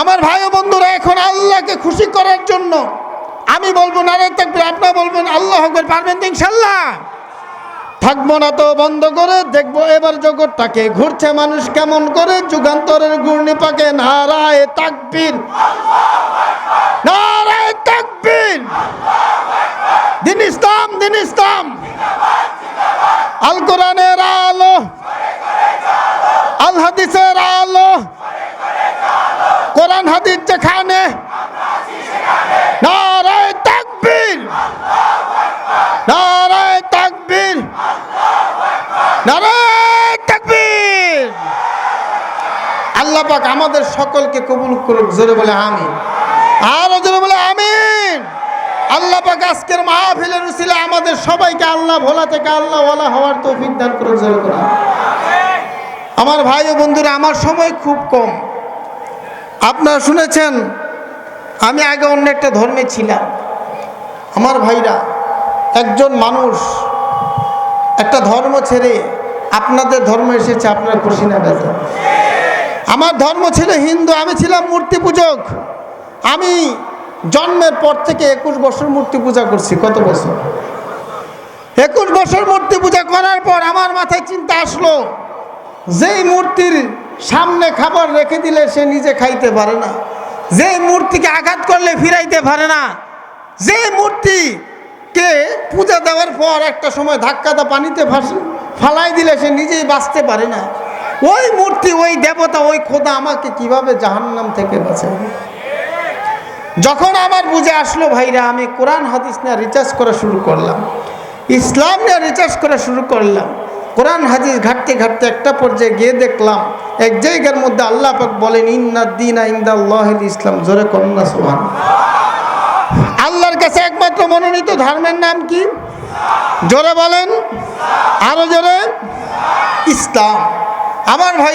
আমার ভাই বন্ধুরা, এখন আল্লাহকে খুশি করার জন্য আমি বলব নারে থাকবে আপনারা বলবেন, আল্লাহ হকবেন পারবেন ইনশাল্লাহ থাকব না তো বন্ধ করে, দেখব এবার জগৎটাকে ঘুরছে মানুষ কেমন করে, যুগান্তরের ঘূর্ণি পাকে নারায় তাকবীর। নারায় তাকবীর। দিন ইসলাম দিন ইসলাম। আল কোরআনের আলো, আল হাদিসের আলো। হাদিস যেখানে? আমাদের সকলকে কবুল করুক, জোরে বলে আমিন। আর জোরে বলে আমিন। আল্লাহ পাক আজকের মাহফিলের উসিলে আমাদের সবাইকে আল্লাহ ভোলা থেকে আল্লাহ ওয়ালা হওয়ার তৌফিক দান করুক, জোরে আমিন। আমার ভাই ও বন্ধুরা, আমার সময় খুব কম। আপনারা শুনেছেন, আমি আগে অন্য একটা ধর্মে ছিলাম। আমার ভাইরা একজন মানুষ একটা ধর্ম ছেড়ে আপনাদের ধর্ম এসেছে, আপনার খুশি না বেজা আমার ধর্ম ছিল হিন্দু, আমি ছিলাম মূর্তি পূজক। আমি জন্মের পর থেকে একুশ বছর মূর্তি পূজা করছি, কত বছর? একুশ বছর মূর্তি পূজা করার পর আমার মাথায় চিন্তা আসলো, যেই মূর্তির সামনে খাবার রেখে দিলে সে নিজে খাইতে পারে না। যে মূর্তিকে আঘাত করলে ফিরাইতে পারে না। যে মূর্তিকে পূজা দেওয়ার পর একটা সময় ধাক্কাটা পানিতে ফালাই দিলে সে নিজেই বাঁচতে পারে না। ওই মূর্তি, ওই দেবতা, ওই খোদা আমাকে কীভাবে জাহান্নাম থেকে বাঁচাবে? যখন আমার বুঝে আসলো, ভাইরা, আমি কোরআন, হাদিস নিয়ে রিচার্জ করা শুরু করলাম। ইসলাম নিয়ে রিচার্জ করা শুরু করলাম। কোরআন, হাদিস ঘাটতে ঘাটতে একটা পর্যায়ে গিয়ে দেখলাম এক জায়গার মধ্যে আল্লাহ পাক বলেন ইন্নাদ্দিন ইন্দাল্লাহ ইসলাম। জোরে কন্যা সোহান আল্লাহর কাছে একমাত্র মনোনীত ধর্মের নাম কি? জোরে বলেন। আরও জোরে। ইসলাম। আমার ভাই